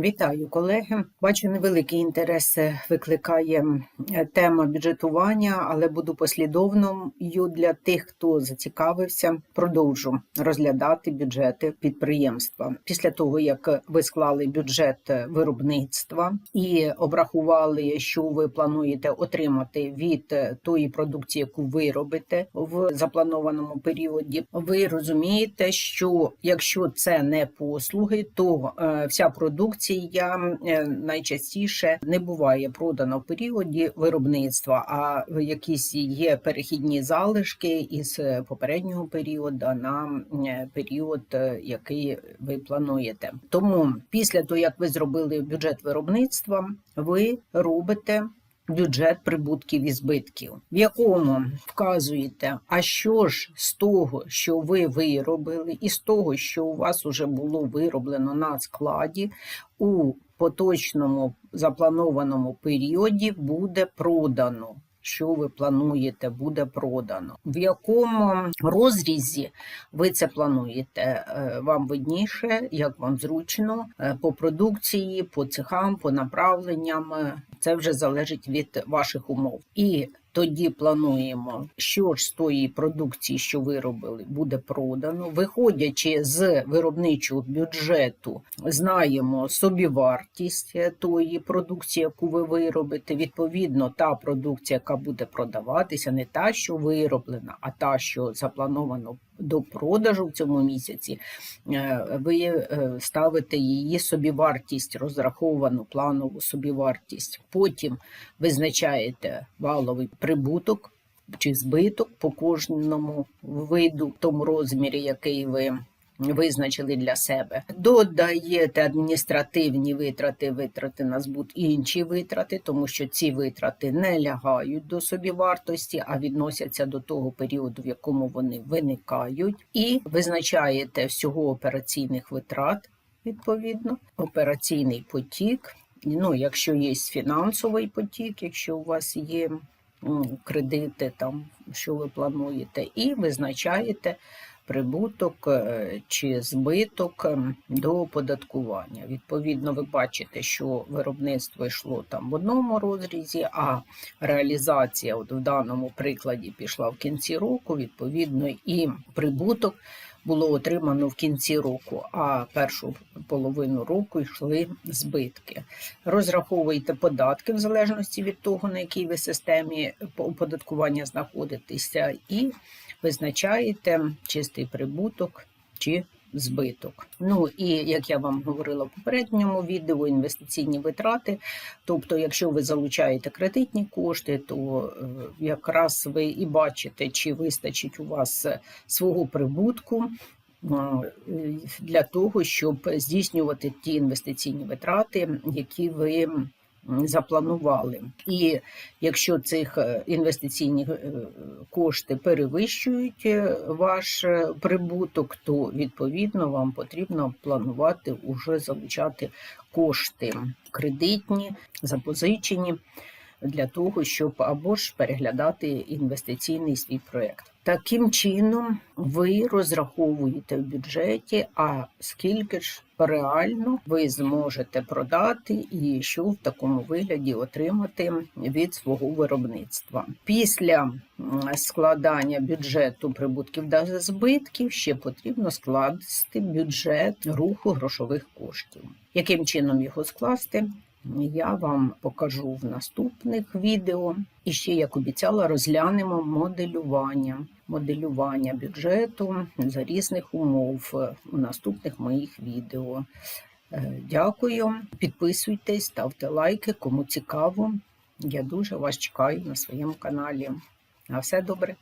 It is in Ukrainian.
Вітаю, колеги. Бачу, невеликий інтерес викликає тема бюджетування, але буду послідовною для тих, хто зацікавився. Продовжу розглядати бюджети підприємства. Після того, як ви склали бюджет виробництва і обрахували, що ви плануєте отримати від тої продукції, яку ви робите в запланованому періоді, ви розумієте, що якщо це не послуги, то е, вся продукція е, найчастіше не буває продана в періоді виробництва, а якісь є перехідні залишки із е, попереднього періоду на е, період, який ви плануєте. Тому після того, як ви зробили бюджет виробництва, ви робите бюджет прибутків і збитків, в якому вказуєте, а що ж з того, що ви виробили, і з того, що у вас уже було вироблено на складі, у поточному запланованому періоді буде продано. Що ви плануєте, буде продано. В якому розрізі ви це плануєте? Е, Вам видніше, як вам зручно, е, по продукції, по цехам, по направленням. Е, Це вже залежить від ваших умов. І тоді плануємо, що ж з тої продукції, що виробили, буде продано. Виходячи з виробничого бюджету, знаємо собівартість е, тої продукції, яку ви виробите. Відповідно, та продукція, яка буде продаватися, не та, що вироблена, а та, що заплановано до продажу в цьому місяці, е, ви е, ставите її собівартість, розраховану планову собівартість. Потім визначаєте валовий прибуток чи збиток по кожному виду, в тому розмірі, який ви. Визначили для себе, додаєте адміністративні витрати, витрати на збут і інші витрати, тому що ці витрати не лягають до собівартості, а відносяться до того періоду, в якому вони виникають, і визначаєте всього операційних витрат, відповідно, операційний потік. Ну, якщо є фінансовий потік, якщо у вас є кредити, там що ви плануєте, і визначаєте прибуток е, чи збиток до оподаткування. Відповідно, ви бачите, що виробництво йшло там в одному розрізі, а реалізація от в даному прикладі пішла в кінці року, відповідно, і прибуток було отримано в кінці року, а першу половину року йшли збитки. Розраховуйте податки в залежності від того, на якій ви системі оподаткування знаходитеся, і визначаєте чистий прибуток чи збиток. Ну і як я вам говорила в попередньому відео, інвестиційні витрати. Тобто, якщо ви залучаєте кредитні кошти, то е, якраз ви і бачите, чи вистачить у вас свого прибутку. е, Для того, щоб здійснювати ті інвестиційні витрати, які ви запланували. І якщо цих інвестиційних інвестиційні е, кошти перевищують е, ваш е, прибуток, то відповідно вам потрібно планувати уже залучати кошти кредитні, запозичені. Для того, щоб або ж переглядати інвестиційний свій проєкт. Таким чином, ви розраховуєте в бюджеті, а скільки ж реально ви зможете продати і що в такому вигляді отримати від свого виробництва. Після складання бюджету прибутків та збитків ще потрібно скласти бюджет руху грошових коштів. Яким чином його скласти? Я вам покажу в наступних відео. І ще, як обіцяла, розглянемо моделювання, моделювання бюджету за різних умов у наступних моїх відео. Е, Дякую, підписуйтесь, ставте лайки, кому цікаво. Я дуже вас чекаю на своєму каналі. На все добре.